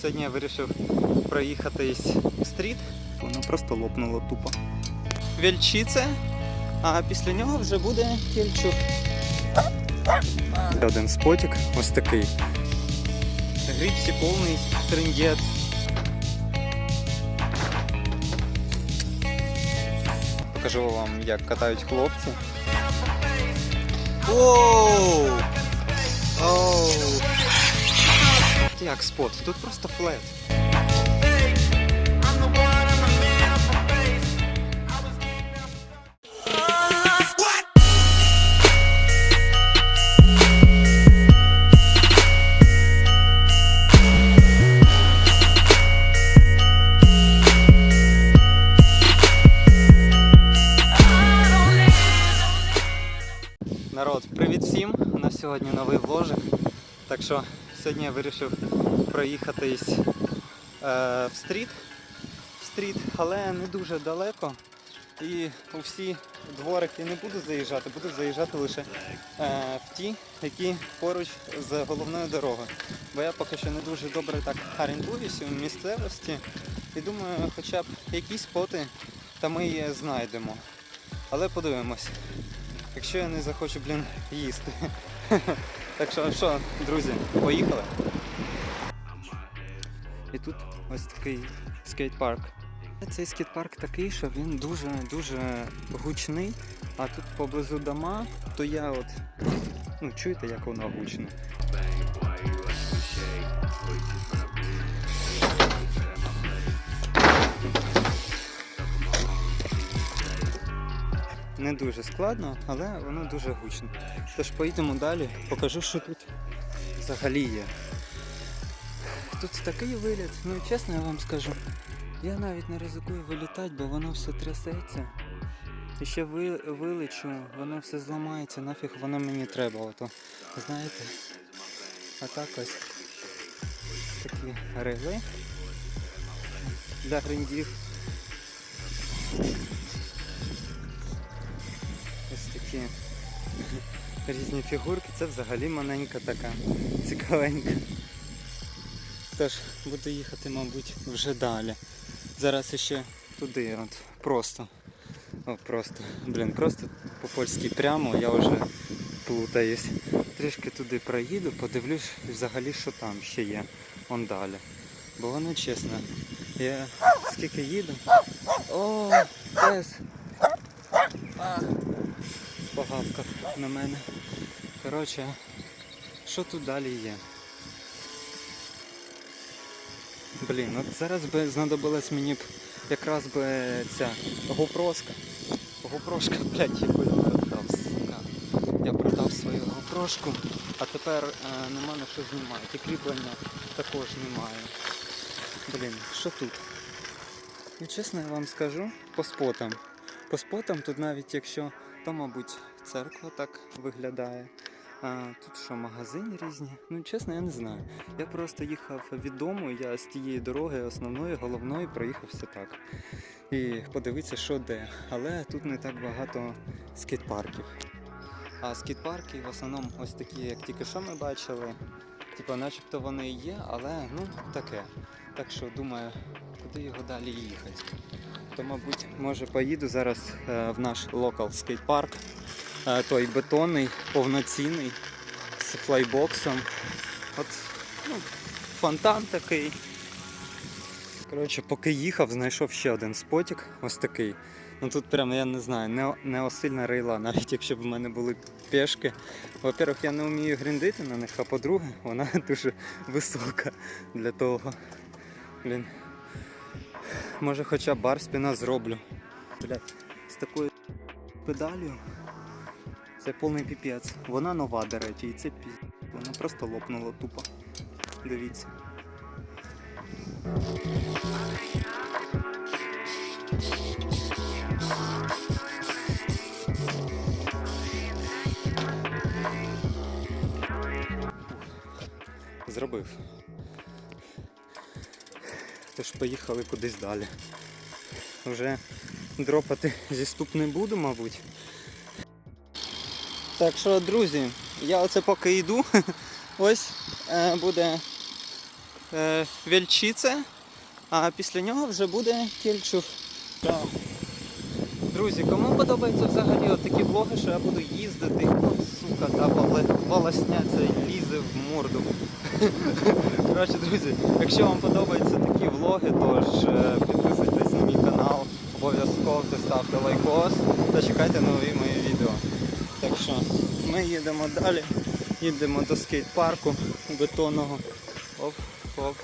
сьогодні я вирішив проїхатись в стріт. Воно просто лопнуло тупо. Вільчице, а після нього вже буде Кільчук. Один спотик, ось такий. Грипсі повний трендець. Покажу вам, як катають хлопці. Оу! Як спот? Тут просто флет. Народ, привіт всім! У нас сьогодні новий вложик. Так що сьогодні я вирішив проїхатись е, в стріт. В стріт, але не дуже далеко. І у всі дворики не буду заїжджати, буду заїжджати лише е, в ті, які поруч з головною дорогою. Бо я поки що не дуже добре так орієнтуюся у місцевості. І думаю, хоча б якісь споти та ми її знайдемо. Але подивимось якщо я не захочу, блін, їсти. так що, що, друзі, поїхали. І тут ось такий скейт-парк. Цей скейт-парк такий, що він дуже-дуже гучний, а тут поблизу дома, то я от. Ну, чуєте, як воно гучне? не дуже складно, але воно дуже гучно. Тож поїдемо далі, покажу, що тут взагалі є. Тут такий виліт, ну і чесно я вам скажу, я навіть не ризикую вилітати, бо воно все трясеться. І ще ви, вилечу, воно все зламається, нафіг воно мені треба. Ото, знаєте? А так ось такі регли для гриндів. Ось такі різні фігурки. Це взагалі маленька така, цікавенька. Тож буду їхати, мабуть, вже далі. Зараз ще туди, от просто. О, просто, блін, просто по-польськи прямо, я вже плутаюсь. Трішки туди проїду, подивлюсь взагалі, що там ще є. Он далі. Бо воно чесно. Я скільки їду. О, пес! А на мене. Коротше, що тут далі є? Блін, от зараз би знадобилась мені б якраз би ця гопрошка. Гопрошка, блядь, яку я продав. Я продав свою гопрошку, а тепер е, нема на що знімати. І кріплення також немає. Блін, що тут? Ну чесно я вам скажу, по спотам. По спотам тут навіть якщо то, мабуть, церква так виглядає. А, тут що, магазини різні? Ну, чесно, я не знаю. Я просто їхав від дому, я з тієї дороги основної, головної проїхався так. І подивитися, що де. Але тут не так багато скейт-парків. А скейт-парки в основному ось такі, як тільки що ми бачили. Типа, начебто вони є, але ну таке. Так що думаю, куди його далі їхати. То, мабуть, може поїду зараз е, в наш локал скейт-парк. Той бетонний, повноцінний, з флайбоксом. От, ну, фонтан такий. Коротше, поки їхав, знайшов ще один спотик, ось такий. Ну тут прямо я не знаю, не, неосильна рейла, навіть якщо б в мене були пешки. Во-первых, я не вмію гріндити на них, а по-друге, вона дуже висока для того. Блін. Може хоча б бар спіна зроблю. Блядь, з такою педалью. Це повний піпець. Вона нова, до речі, і це пі... Вона просто лопнула тупо. Дивіться. Зробив. Тож поїхали кудись далі. Вже дропати зі ступ не буду, мабуть. Так що, друзі, я оце поки йду. Ось е, буде е, Вельчице, а після нього вже буде Кільчув. Так. Друзі, кому подобаються взагалі такі влоги, що я буду їздити, от сука, та воле- волосня ця лізе в морду. Коротше, друзі, якщо вам подобаються такі влоги, то ж е, підписуйтесь на мій канал, обов'язково ставте лайкос та чекайте нові мої відео. Що ми їдемо далі, їдемо до скейт-парку бетонного. Оп, оп.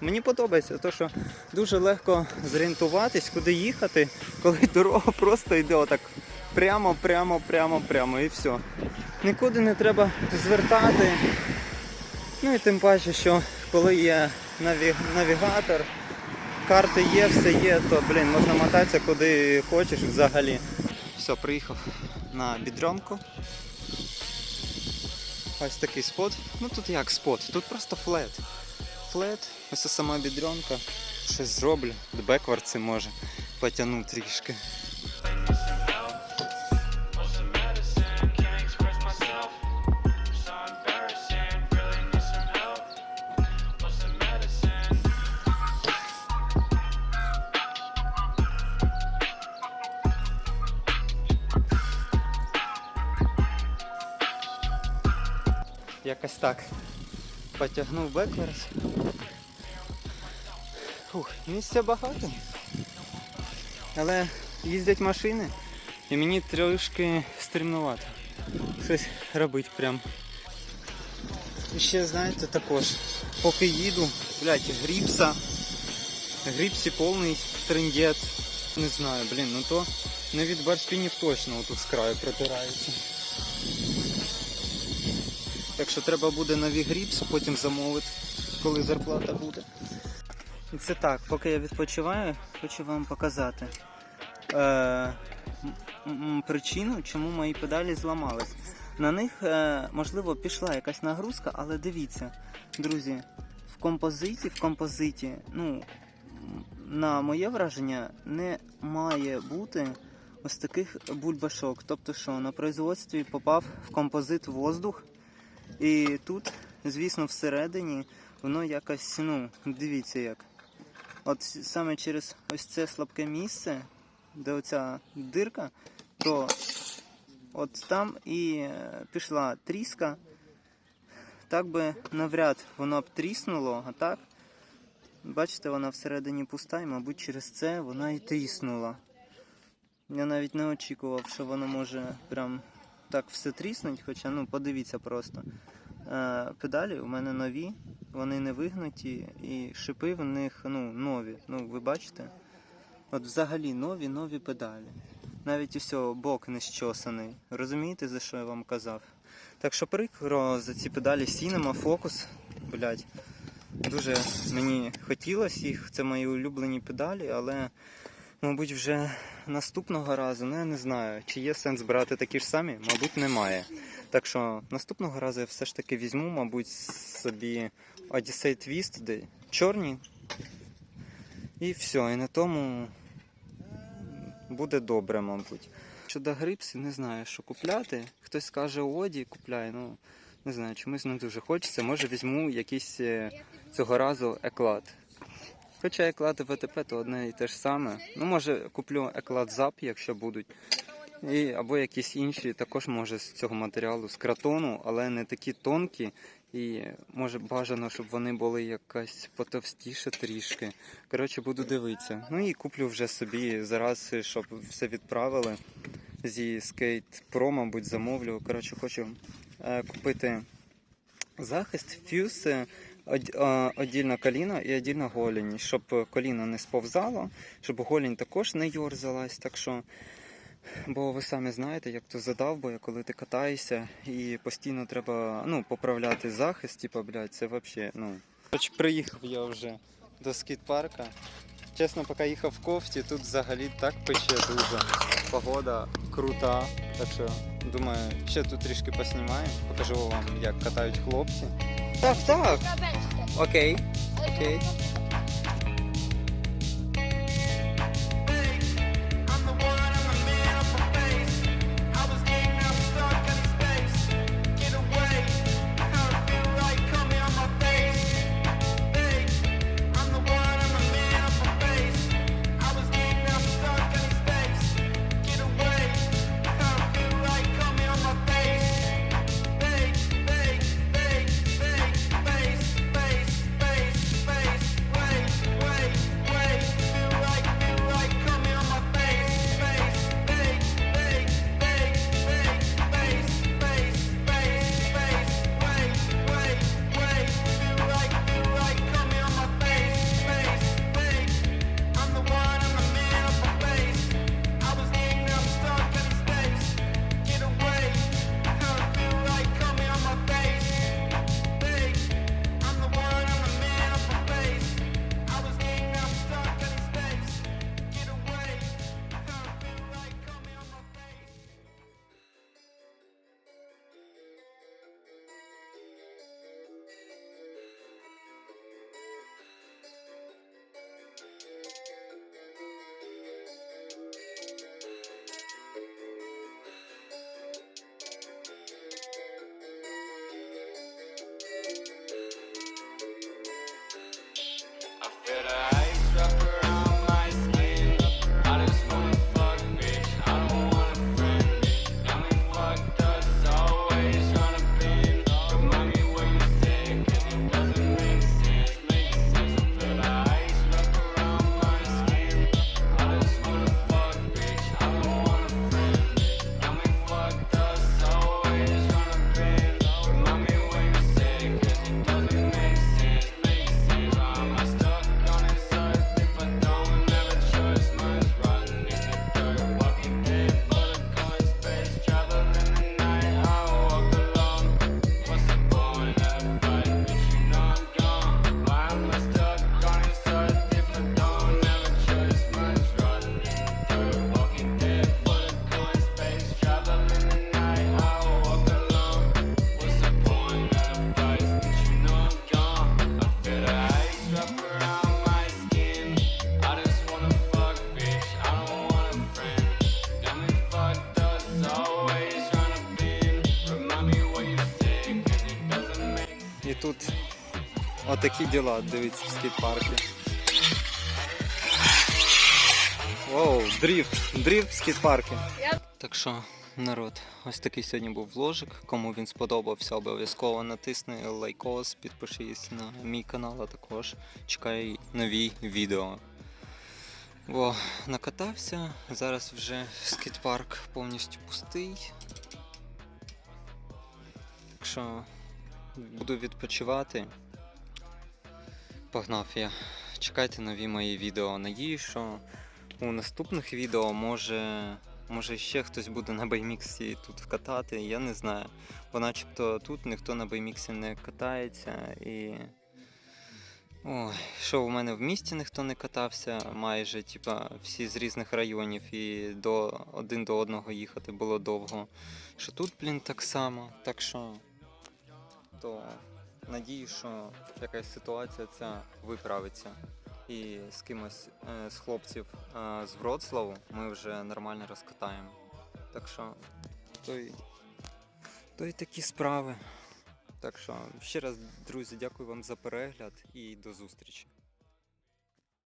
Мені подобається, те, що дуже легко зорієнтуватись, куди їхати, коли дорога просто йде отак прямо, прямо, прямо, прямо і все. Нікуди не треба звертати. Ну і тим паче, що коли є наві- навігатор, карти є, все є, то блін, можна мотатися куди хочеш взагалі. Все, приїхав на бідронку. Ось такий спот. Ну тут як спот, тут просто флет. Флет, ось сама бідронка. Щось зроблю. Бекварці може потягну трішки. Якось так. Потягнув бекверс. Фух, місця багато. Але їздять машини і мені трошки стрімнувато. Щось робить прям. І ще знаєте також, поки їду, блядь, гріпса. Гріпсі повний трендець. Не знаю, блін, ну то не від барспінів точно отут з краю протирається. Так що треба буде нові гріпс, потім замовити, коли зарплата буде. І це так, поки я відпочиваю, хочу вам показати е, причину, чому мої педалі зламались. На них, е, можливо, пішла якась нагрузка, але дивіться, друзі, в композиті, в композиті, ну, на моє враження, не має бути ось таких бульбашок. Тобто, що на производстві попав в композит воздух. І тут, звісно, всередині воно якось, ну, дивіться як. От саме через ось це слабке місце, де оця дирка, то от там і е, пішла тріска. Так би навряд воно б тріснуло, а так, бачите, вона всередині пуста, і, мабуть, через це вона і тріснула. Я навіть не очікував, що воно може прям так все тріснуть, хоча ну подивіться просто. Е, педалі у мене нові, вони не вигнуті, і шипи в них ну, нові. Ну, ви бачите? От взагалі нові нові педалі. Навіть усе бок не щосаний. Розумієте, за що я вам казав? Так що прикро за ці педалі Cinema, Focus, блядь. Дуже мені хотілося їх, це мої улюблені педалі, але, мабуть, вже наступного разу, ну я не знаю, чи є сенс брати такі ж самі, мабуть, немає. Так що наступного разу я все ж таки візьму, мабуть, собі Odyssey Twist, де чорні. І все, і на тому буде добре, мабуть. Щодо грипсів, не знаю, що купляти. Хтось скаже Оді, купляй, ну не знаю, чомусь не дуже хочеться. Може візьму якийсь е, цього разу еклад. Хоча еклад і ВТП то одне і те ж саме. Ну, може, куплю еклад зап, якщо будуть. І, або якісь інші, також може з цього матеріалу, з кратону, але не такі тонкі. І може бажано, щоб вони були якась потовстіше трішки. Коротше, буду дивитися. Ну і куплю вже собі зараз, щоб все відправили зі Skate Pro, мабуть, замовлю. Коротше, хочу е, купити захист, фюз, од- одільна коліна і одільна голінь, щоб коліно не сповзало, щоб голінь також не йорзалась. Так що Бо ви самі знаєте, як то задавбує, коли ти катаєшся і постійно треба ну, поправляти захист, типа, блядь, це взагалі, ну. Приїхав я вже до скіт-парка. Чесно, поки їхав в кофті, тут взагалі так пече дуже. Погода крута. Так що, думаю, ще тут трішки поснімаємо, покажу вам, як катають хлопці. Так, так. Окей, окей. Отакі діла, дивіться в скейт-парку. Воу, дріфт, дріфт в скейт-парку. Так що, народ, ось такий сьогодні був вложик. Кому він сподобався, обов'язково натисни лайкос, підпишись на мій канал, а також чекай нові відео. Бо накатався, зараз вже скейт-парк повністю пустий. Так що буду відпочивати. Погнав я. Чекайте нові мої відео. Надію, що у наступних відео може, може ще хтось буде на байміксі тут вкатати, я не знаю. Бо начебто тут ніхто на байміксі не катається і. Ой, що у мене в місті ніхто не катався, майже, типа, всі з різних районів і до один до одного їхати було довго. Що тут, блін, так само. Так що. То надію, що якась ситуація ця виправиться. І з кимось е, з хлопців е, з Вроцлаву ми вже нормально розкатаємо. Так що, то й, то й такі справи. Так що, ще раз, друзі, дякую вам за перегляд і до зустрічі.